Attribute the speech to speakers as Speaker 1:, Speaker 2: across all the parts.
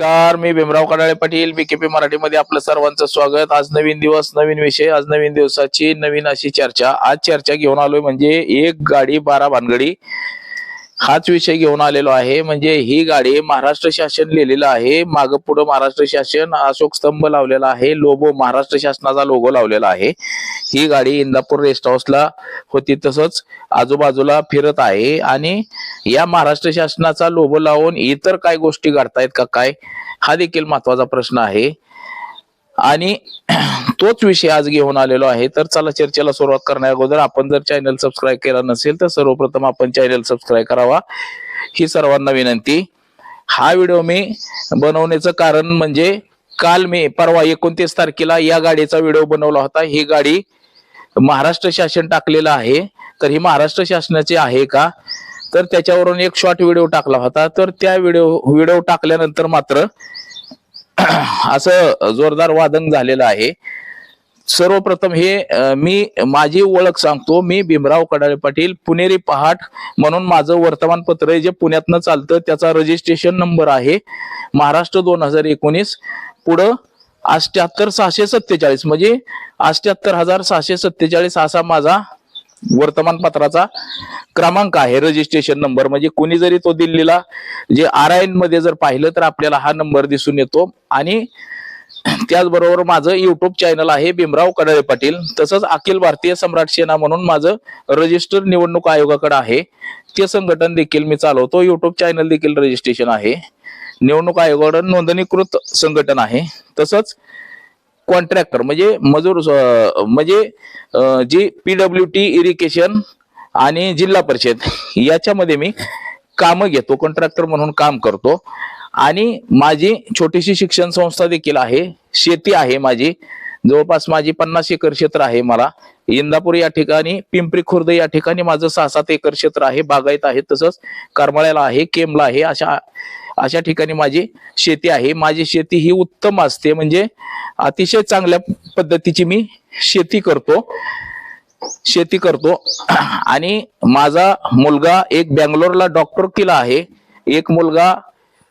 Speaker 1: नमस्कार मी भीमराव कडाळे पाटील बीकेपी मराठीमध्ये आपलं सर्वांचं स्वागत. आज नवीन दिवस नवीन विषय आज नवीन दिवसाची नवीन अशी चर्चा. आज चर्चा घेऊन आलोय म्हणजे एक गाडी बारा भानगडी. हाच विषय घेऊन आलेलो आहे. म्हणजे ही गाडी महाराष्ट्र शासन लिहिलेलं आहे. माग पुढं महाराष्ट्र शासन अशोक स्तंभ लावलेला आहे. लोबो महाराष्ट्र शासनाचा लोगो लावलेला आहे. ही गाडी इंदापूर रेस्ट हाऊसला होती. तसंच आजूबाजूला फिरत आहे. आणि या महाराष्ट्र शासनाचा लोगो लावून इतर काय गोष्टी घडतायत का काय हा देखील महत्त्वाचा प्रश्न आहे. आणि तोच विषय आज घेऊन आलेलो आहे. तर चला चर्चेला सुरुवात करण्या अगोदर आपण जर चॅनल सबस्क्राईब केला नसेल तर सर्वप्रथम आपण चॅनल सबस्क्राईब करावा. ही सर्वांना विनंती. हा व्हिडिओ मी बनवण्याचं कारण म्हणजे काल मी परवा एकोणतीस तारखेला या गाडीचा व्हिडिओ बनवला होता. ही गाडी महाराष्ट्र शासन टाकलेलं आहे. तर ही महाराष्ट्र शासनाची आहे का? तर त्याच्यावरून एक शॉर्ट व्हिडिओ टाकला होता. तर त्या व्हिडिओ व्हिडिओ टाकल्यानंतर मात्र असं जोरदार वादन झालेलं आहे. सर्वप्रथम हे मी माझी ओळख सांगतो. मी भीमराव कडाळे पाटील पुणेरी पहाट म्हणून माझं वर्तमानपत्र आहे जे पुण्यातनं चालतं. त्याचा रजिस्ट्रेशन नंबर आहे. महाराष्ट्र दोन हजार एकोणीस. पुढं अष्ट्याहत्तर सहाशे सत्तेचाळीस. म्हणजे अष्ट्याहत्तर हजार सहाशे सत्तेचाळीस असा माझा वर्तमानपत्राचा क्रमांक आहे रजिस्ट्रेशन नंबर म्हणजे कोणी जरी तो दिल्लीला जे आर आयमध्ये जर पाहिलं तर आपल्याला हा नंबर दिसून येतो. आणि त्याचबरोबर माझं युट्यूब चॅनल आहे भीमराव कडाळे पाटील. तसंच अखिल भारतीय सम्राट सेना म्हणून माझं रजिस्टर निवडणूक आयोगाकडे आहे. ते संघटन देखील मी चालवतो. युट्यूब चॅनल देखील रजिस्ट्रेशन आहे. निवडणूक आयोगाकडे नोंदणीकृत संघटन आहे. तसंच कॉन्ट्रॅक्टर म्हणजे मजूर म्हणजे जी पीडब्ल्यू टी इरिगेशन आणि जिल्हा परिषद याच्यामध्ये मी कामं घेतो कॉन्ट्रॅक्टर म्हणून काम करतो. आणि माझी छोटीशी शिक्षण संस्था देखील आहे शेती आहे माझी. जवळपास माझी पन्नास एकर क्षेत्र आहे मला. इंदापूर या ठिकाणी पिंपरी खुर्द या ठिकाणी माझं सहा सात एकर क्षेत्र आहे बागायत आहे तसंच करमाळ्याला आहे केमला आहे अशा अशा ठिकाणी माझी शेती आहे. माझी शेती ही उत्तम असते म्हणजे अतिशय चांगल्या पद्धतीची मी शेती करतो शेती करतो. आणि माझा मुलगा एक बँगलोरला डॉक्टर केला आहे. एक मुलगा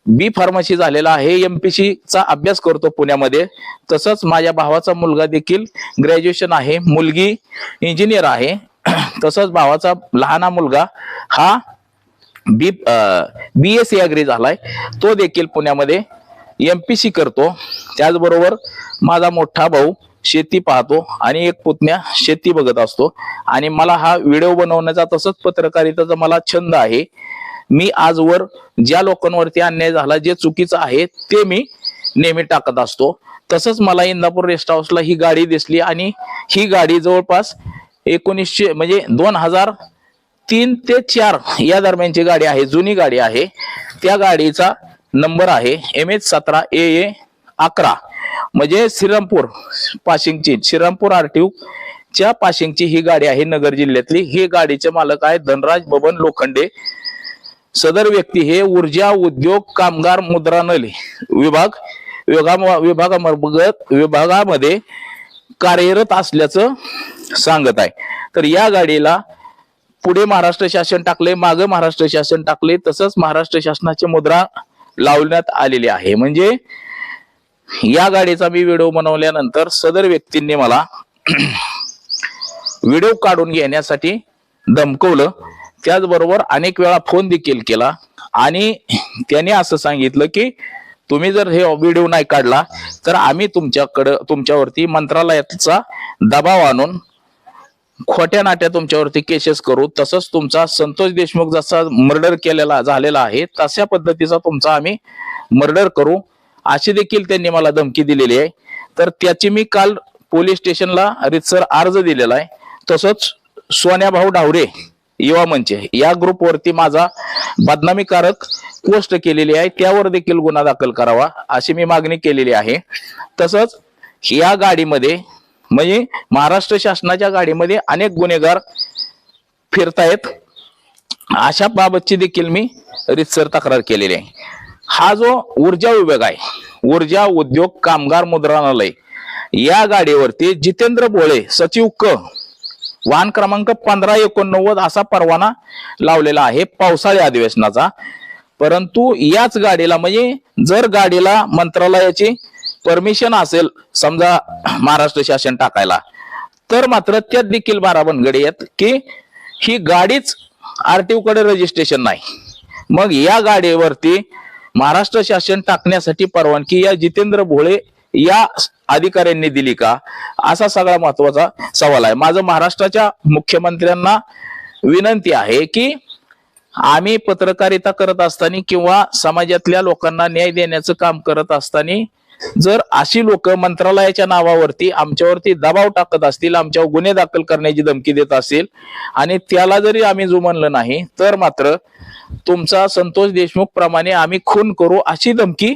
Speaker 1: बी फार्मसी झालेला आहे. एम पी सी चा अभ्यास करतो पुण्यामध्ये. तसंच माझ्या भावाचा मुलगा देखील ग्रॅज्युएशन आहे. मुलगी इंजिनियर आहे. तसंच भावाचा लहाना मुलगा हा B B S C agri झालाय. तो देखील पुण्यामध्ये एम पी सी करतो. त्याचबरोबर माझा मोठा भाऊ शेती पाहतो आणि एक पुतण्या शेती बघत असतो. आणि मला हा व्हिडिओ बनवण्याचा तसंच पत्रकारितेचा मला छंद आहे. मी आजवर ज्या लोकांवरती अन्याय झाला जे चुकीचं आहे ते मी नेहमी टाकत असतो. तसंच मला इंदापूर रेस्ट हाऊसला ही गाडी दिसली आणि ही गाडी जवळपास एकोणीसशे म्हणजे दोन हजार तीन ते चार या दरम्यानची गाडी आहे जुनी गाडी आहे. त्या गाडीचा नंबर आहे एम एच सतरा ए ए अकरा. म्हणजे श्रीरामपूर पाशिंगची श्रीरामपूर आरटीओ च्या पाशिंगची ही गाडी आहे नगर जिल्ह्यातली. ही गाडीचे मालक आहे धनराज बबन लोखंडे. सदर व्यक्ती हे ऊर्जा उद्योग कामगार मुद्रानल विभाग विभागामार्फत विभागामध्ये कार्यरत असल्याचं सांगत आहे. तर या गाडीला पुढे महाराष्ट्र शासन टाकले मागे महाराष्ट्र शासन टाकले तसंच महाराष्ट्र शासनाची मुद्रा लावण्यात आलेली आहे. म्हणजे या गाडीचा मी व्हिडिओ बनवल्यानंतर सदर व्यक्तींनी मला व्हिडिओ काढून घेण्यासाठी धमकवलं. त्याचबरोबर अनेक वेळा फोन देखील केला. आणि त्याने असं सांगितलं की तुम्ही जर हे व्हिडिओ नाही काढला तर आम्ही तुमच्याकडं तुमच्यावरती मंत्रालयाचा दबाव आणून खोट्या नाट्या तुमच्यावरती केसेस करू. तसंच तुमचा संतोष देशमुख जसा मर्डर केलेला झालेला आहे तशा पद्धतीचा तुमचा आम्ही मर्डर करू. अशी देखील त्यांनी मला धमकी दिलेली आहे. तर त्याची मी काल पोलीस स्टेशनला रितसर अर्ज दिलेला आहे. तसंच सोन्या भाऊ डावरे युवा मंच या ग्रुपवरती माझा बदनामीकारक पोस्ट केलेली आहे. त्यावर देखील गुन्हा दाखल करावा अशी मी मागणी केलेली आहे. तसंच या गाडीमध्ये म्हणजे महाराष्ट्र शासनाच्या गाडीमध्ये अनेक गुन्हेगार फिरतायत. अशा बाबतची देखील मी रितसर तक्रार केलेली आहे. हा जो ऊर्जा विभाग आहे ऊर्जा उद्योग कामगार मुद्रणालय या गाडीवरती जितेंद्र बोळे सचिव क वाहन क्रमांक पंधरा एकोणनव्वद असा परवाना लावलेला आहे पावसाळी अधिवेशनाचा. परंतु याच गाडीला म्हणजे जर गाडीला मंत्रालयाची परमिशन असेल समजा महाराष्ट्र शासन टाकायला तर मात्र त्यात देखील बारा बनगडी आहेत की ही गाडीच आरटीओ कडे रजिस्ट्रेशन नाही. मग या गाडीवरती महाराष्ट्र शासन टाकण्यासाठी परवानगी या जितेंद्र भोळे या अधिकाऱ्यांनी दिली का? असा सगळा महत्त्वाचा सवाल आहे. माझं महाराष्ट्राच्या मुख्यमंत्र्यांना विनंती आहे की आम्ही पत्रकारिता करत असताना किंवा समाजातल्या लोकांना न्याय देण्याचं काम करत असताना जर अशी लोक मंत्रालयाच्या नावावरती आमच्यावरती दबाव टाकत असतील आमच्यावर गुन्हे दाखल करण्याची धमकी देत असतील आणि त्याला जरी आम्ही जुमानलं नाही तर मात्र तुमचा संतोष देशमुख प्रमाणे आम्ही खून करू अशी धमकी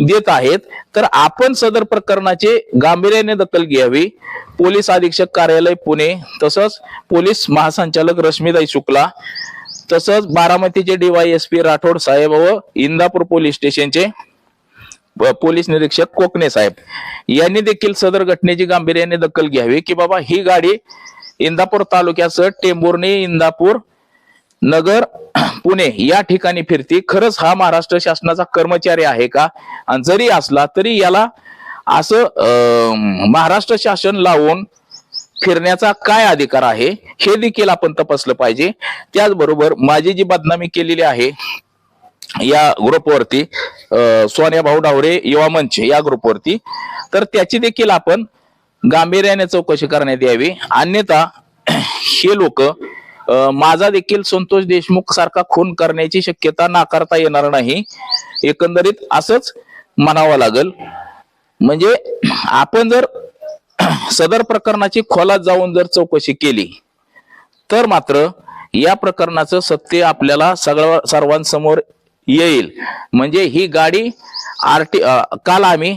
Speaker 1: देत आहेत. तर आपण सदर प्रकरणाचे गांभीर्याने दखल घ्यावी. पोलीस अधीक्षक कार्यालय पुणे तसंच पोलीस महासंचालक रश्मीदाई शुक्ला तसंच बारामतीचे डीवायएसपी राठोड साहेब व इंदापूर पोलीस स्टेशनचे पोलीस निरीक्षक कोकणे साहेब. यांनी देखील सदर घटनेची गांभीर्याने दखल घ्यावी की बाबा ही गाडी इंदापूर तालुक्यासह टेंभुर्णी इंदापूर नगर पुणे या ठिकाणी फिरते. खरंच हा महाराष्ट्र शासनाचा कर्मचारी आहे का? आणि जरी असला तरी याला असं अं, महाराष्ट्र शासन लावून फिरण्याचा काय अधिकार आहे हे देखील आपण तपासलं पाहिजे. त्याचबरोबर माझी जी बदनामी केलेली आहे या ग्रुपवरती सोन्या भाऊ डावरे युवा मंच या ग्रुपवरती तर त्याची देखील आपण गांभीर्याने चौकशी करण्यात यावी. अन्यथा हे लोक माझा देखील संतोष देशमुख सारखा खून करण्याची शक्यता नाकारता येणार नाही. एकंदरीत असंच म्हणावं लागल. म्हणजे आपण जर सदर प्रकरणाची खोलात जाऊन जर चौकशी केली तर मात्र या प्रकरणाचं सत्य आपल्याला सगळं सर्वांसमोर येईल. म्हणजे ही गाडी आरटी काल आम्ही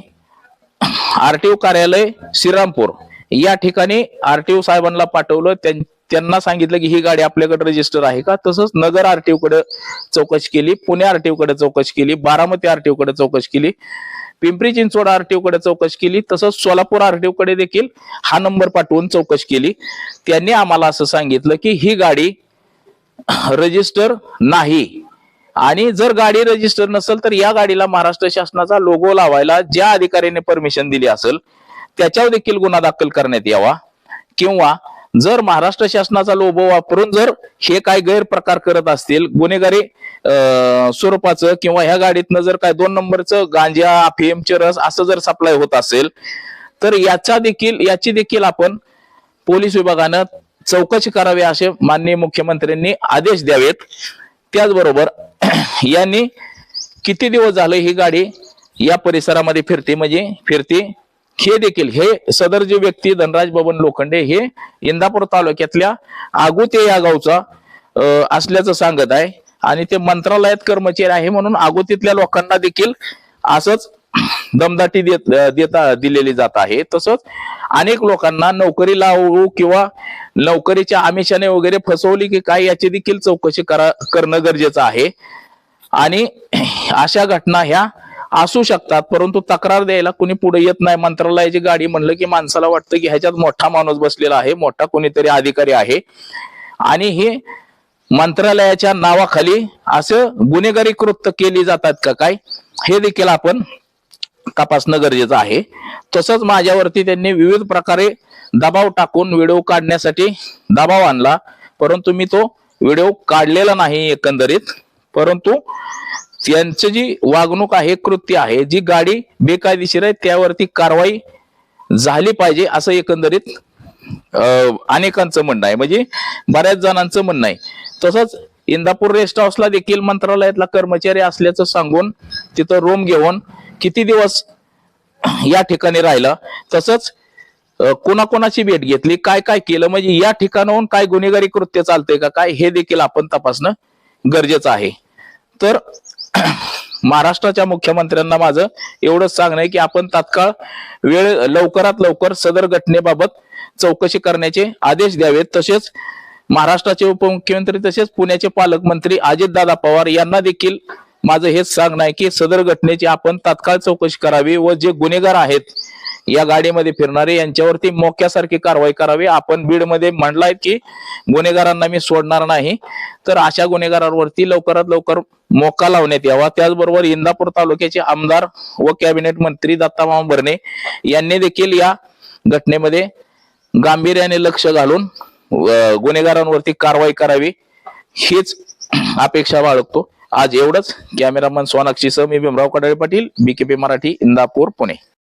Speaker 1: आरटीओ कार्यालय श्रीरामपूर या ठिकाणी आरटीओ साहेबांना पाठवलं त्यां- त्यांना सांगितलं की ही गाडी आपल्याकडे रजिस्टर आहे का? तसंच नगर आरटीओ कडे चौकशी केली पुणे आरटीओ कडे चौकशी केली बारामती आरटीओ कडे चौकशी केली पिंपरी चिंचवड आरटीओ कडे चौकशी केली तसंच सोलापूर आरटीओ कडे देखील हा नंबर पाठवून चौकशी केली. त्यांनी आम्हाला असं सांगितलं की ही गाडी रजिस्टर नाही. आणि जर गाडी रजिस्टर नसेल तर या गाडीला महाराष्ट्र शासनाचा लोगो लावायला ज्या अधिकाऱ्याने परमिशन दिली असेल त्याच्यावर देखील गुन्हा दाखल करण्यात यावा. किंवा जर महाराष्ट्र शासनाचा लोभ वापरून जर हे काय गैरप्रकार करत असतील गुन्हेगारी स्वरूपाचं किंवा ह्या गाडीतनं जर काय दोन नंबरचं गांजा अफीम चरस असं जर सप्लाय होत असेल तर याचा देखील याची देखील आपण पोलीस विभागानं चौकशी करावी असे माननीय मुख्यमंत्र्यांनी आदेश द्यावेत. त्याचबरोबर यांनी किती दिवस झाले ही गाडी या परिसरामध्ये फिरते म्हणजे फिरते? हे देखील हे सदर जे व्यक्ती धनराज बबन लोखंडे हे इंदापूर तालुक्यातल्या आगुते या गावचा असल्याचं सांगत आहे. आणि ते मंत्रालयात कर्मचारी आहे म्हणून आगोतीतल्या लोकांना देखील असंच दमदाटी देत देता दिलेली जात आहे. तसंच अनेक लोकांना नोकरी लावू किंवा नोकरीच्या आमिषाने वगैरे फसवली की काय याची देखील चौकशी करा करणं गरजेचं आहे. आणि अशा घटना ह्या असू शकतात परंतु तक्रार द्यायला कोणी पुढे येत नाही. मंत्रालयाची गाडी म्हणलं की माणसाला वाटतं की ह्याच्यात मोठा माणूस बसलेला आहे मोठा कोणीतरी अधिकारी आहे. आणि हे मंत्रालयाच्या नावाखाली असं गुन्हेगारी कृत्य केली जातात का काय हे देखील आपण तपासणं गरजेचं आहे. तसंच माझ्यावरती त्यांनी विविध प्रकारे दबाव टाकून व्हिडिओ काढण्यासाठी दबाव आणला परंतु मी तो व्हिडिओ काढलेला नाही एकंदरीत. परंतु यांचं जी वागणूक आहे कृत्य आहे जी गाडी बेकायदेशीर आहे त्यावरती कारवाई झाली पाहिजे असं एकंदरीत अं, अनेकांचं म्हणणं आहे. म्हणजे बऱ्याच जणांचं म्हणणं आहे. तसंच इंदापूर रेस्ट हाऊसला देखील मंत्रालयातला कर्मचारी असल्याचं सांगून तिथं रूम घेऊन किती दिवस या ठिकाणी राहिलं. तसंच कोणाकोणाची भेट घेतली काय काय केलं म्हणजे या ठिकाणाहून काय गुन्हेगारी कृत्य चालतंय का काय हे देखील आपण तपासणं गरजेचं आहे. तर महाराष्ट्राच्या मुख्यमंत्र्यांना माझं एवढंच सांगणं आहे की आपण तात्काळ वेळ लवकरात लवकर सदर घटनेबाबत चौकशी करण्याचे आदेश द्यावेत. तसेच महाराष्ट्राचे उपमुख्यमंत्री तसेच पुण्याचे पालकमंत्री अजितदादा पवार यांना देखील माझं हेच सांगणं आहे की सदर घटनेची आपण तात्काळ चौकशी करावी व जे गुन्हेगार आहेत या गाडीमध्ये फिरणारे यांच्यावरती मोक्यासारखी कारवाई करावी. आपण बीडमध्ये म्हणलाय की गुन्हेगारांना मी सोडणार नाही. तर अशा गुन्हेगारांवरती लवकरात लवकर मोका लावण्यात यावा. त्याचबरोबर इंदापूर तालुक्याचे आमदार व कॅबिनेट मंत्री दत्ता भरणे यांनी देखील या घटनेमध्ये गांभीर्याने लक्ष घालून गुन्हेगारांवरती कारवाई करावी हीच अपेक्षा बाळगतो. आज एवढंच. कॅमेरामन सोनाक्षी सह मी भीमराव कडाळे पाटील बीकेपी मराठी इंदापूर पुणे.